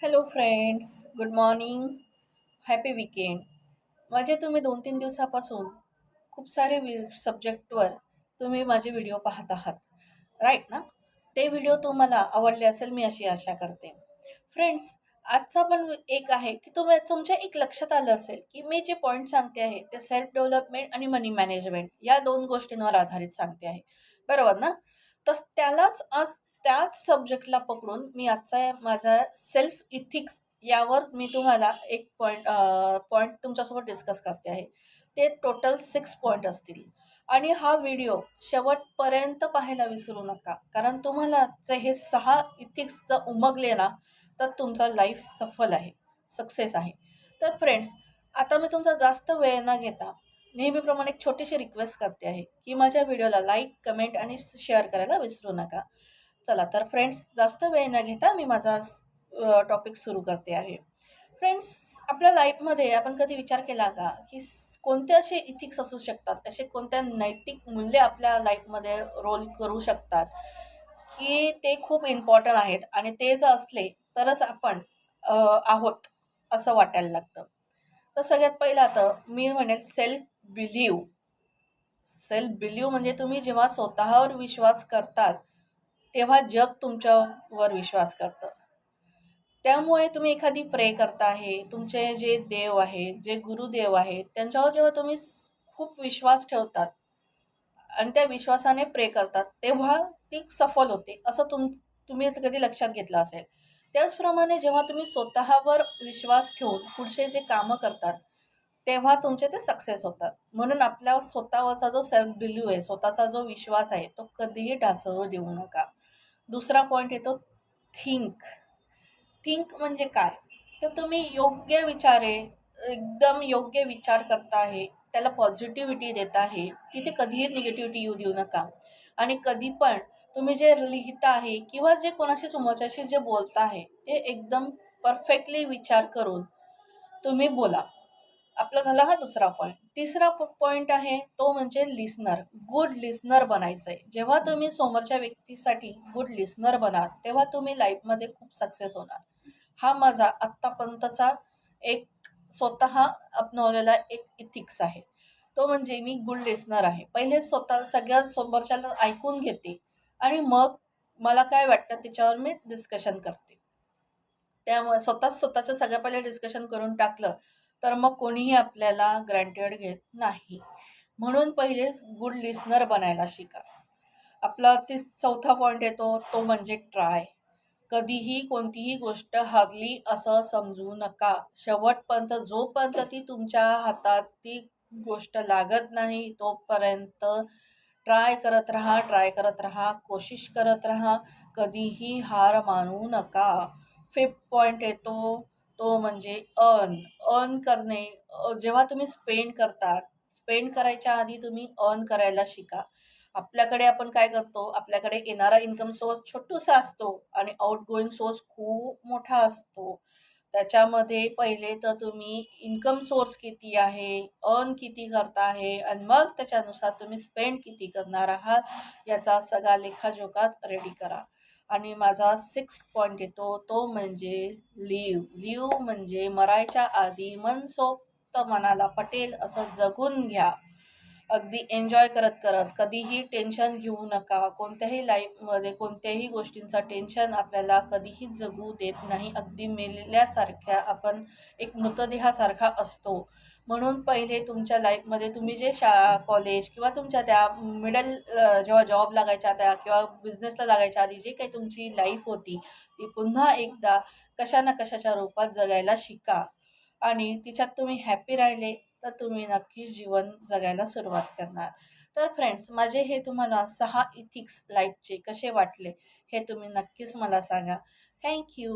Hello friends good morning happy weekend माझे तुम्ही दोन तीन दिवसापासून खूप सारे वि सब्जेक्टवर तुम्ही माझे व्हिडिओ पाहत आहात. राईट ना? ते व्हिडिओ तुम्हाला आवडले असेल मी अशी आशा करते. फ्रेंड्स आजचा पण एक आहे की तुम्ही तुमच्या एक लक्षात आलं असेल की मी जे पॉईंट सांगते आहे ते सेल्फ डेव्हलपमेंट आणि मनी मॅनेजमेंट या दोन गोष्टींवर आधारित सांगते आहे. बरोबर ना? तर त्यालाच आज सब्जेक्टला पकडून मी आजचा माझा सेल्फ इथिक्स यावर मी तुम्हाला एक पॉईंट पॉईंट तुमच्यासोबत डिस्कस करते आहे. ते टोटल सिक्स पॉईंट असतील. आणि हा व्हिडिओ शेवटपर्यंत पाहायला विसरू नका. कारण तुम्हाला जे हे सहा इथिक्स जर उमगले ना तर तुमचा लाईफ सफल आहे. सक्सेस आहे. तर फ्रेंड्स आता मी तुमचा जास्त वेळ न घेता नेहमीप्रमाणे एक छोटीशी रिक्वेस्ट करते आहे की माझ्या व्हिडिओला लाईक कमेंट आणि शेअर करायला विसरू नका. चला तर फ्रेंड्स जास्त वेळ न घेता मी माझा टॉपिक सुरू करते आहे. फ्रेंड्स आपल्या लाईफमध्ये आपण कधी विचार केला का की कोणते असे इथिक्स असू शकतात? असे कोणत्या नैतिक मूल्य आपल्या लाईफमध्ये रोल करू शकतात? की ते खूप इम्पॉर्टंट आहेत आणि ते जर असले तरच आपण आहोत असं वाटायला लागतं. तर सगळ्यात पहिला तर मी म्हणेल सेल्फ बिलीव सेल्फ बिलीव म्हणजे तुम्ही जेव्हा स्वतःवर विश्वास करतात तेव्हा जग तुमच्यावर विश्वास करतं. त्यामुळे तुम्ही एखादी प्रे करता आहे तुमचे जे देव आहे जे गुरुदेव आहेत त्यांच्यावर जेव्हा तुम्ही खूप विश्वास ठेवतात आणि त्या विश्वासाने प्रे करतात तेव्हा ती सफल होते असं तुम तुम्ही कधी लक्षात घेतलं असेल. त्याचप्रमाणे जेव्हा तुम्ही स्वतःवर विश्वास ठेवून पुढचे जे कामं करतात तेव्हा तुमचे ते सक्सेस होतात. म्हणून आपल्या स्वतःवरचा जो सेल्फ बिलीव आहे स्वतःचा जो विश्वास आहे तो कधीही ढासळू देऊ नका. दुसरा पॉईंट येतो थिंक थिंक म्हणजे काय? तर तुम्ही योग्य विचारे एकदम योग्य विचार करता आहे त्याला पॉझिटिव्हिटी देत आहे तिथे कधीही निगेटिव्हिटी येऊ देऊ नका. आणि कधी पण तुम्ही जे लिहिता आहे किंवा जे कोणाशी समोरच्याशी जे बोलता आहे ते एकदम परफेक्टली विचार करून तुम्ही बोला. आपला झाला हा दुसरा पॉईंट तिसरा पॉईंट आहे तो म्हणजे लिस्नर गुड लिस्नर बनायचं आहे जेव्हा तुम्ही समोरच्या व्यक्तीसाठी गुड लिस्नर बनाल तेव्हा तुम्ही लाईफमध्ये खूप सक्सेस होणार. हा माझा आत्तापर्यंतचा एक स्वतः अपनवलेला एक इथिक्स आहे. तो म्हणजे मी गुड लिस्नर आहे. पहिले स्वतः सगळ्या समोरच्याला ऐकून घेते आणि मग मला काय वाटतं त्याच्यावर मी डिस्कशन करते. त्यामुळे स्वतःच स्वतःचं सगळ्या पहिले डिस्कशन करून टाकलं तर मग कोणीही आपल्याला ग्रँटेड घेत नाही. म्हणून पहिले गुड लिस्नर बनायला शिका. आपला तीस चौथा पॉईंट येतो तो म्हणजे ट्राय कधीही कोणतीही गोष्ट हरली असं समजू नका. शेवटपर्यंत जोपर्यंत ती तुमच्या हातात ती गोष्ट लागत नाही तोपर्यंत ट्राय करत राहा ट्राय करत राहा कोशिश करत राहा. कधीही हार मानू नका. फिफ्थ पॉईंट येतो तो म्हणजे अर्न अर्न करणे जेव्हा तुम्ही स्पेंड करतात स्पेंड करायच्या आधी तुम्ही अर्न करायला शिका. आपल्याकडे आपण काय करतो आपल्याकडे येणारा इन्कम सोर्स छोटूसा असतो आणि आउट गोईंग सोर्स खूप मोठा असतो. त्याच्यामध्ये पहिले तर तुम्ही इन्कम सोर्स किती आहे अर्न किती करता आहे आणि मग त्याच्यानुसार तुम्ही स्पेंड किती करणार आहात याचा सगळा लेखाजोखात रेडी करा. आणि माझा सिक्स पॉईंट येतो तो म्हणजे लिव. लिव म्हणजे मरायच्या आधी मनसोक्त मनाला पटेल असं जगून घ्या. अगदी एन्जॉय करत करत. कधीही टेन्शन घेऊ नका. कोणत्याही लाईफमध्ये कोणत्याही गोष्टींचा टेन्शन आपल्याला कधीही जगू देत नाही. अगदी मेलेल्यासारख्या आपण एक मृतदेहासारखा असतो. म्हणून पहिले तुमच्या लाईफमध्ये तुम्ही जे शा कॉलेज किंवा तुमच्या त्या मिडल जेव्हा जॉब लागायच्या त्या किंवा बिझनेसला लागायच्या आधी जे काही तुमची लाईफ होती ती पुन्हा एकदा कशा ना कशाच्या रूपात जगायला शिका. आणि तिच्यात तुम्ही हॅपी राहिले तर तुम्ही नक्कीच जीवन जगायला सुरुवात करणार. तर फ्रेंड्स माझे हे तुम्हाला सहा इथिक्स लाईफचे कसे वाटले हे तुम्ही नक्कीच मला सांगा. थँक्यू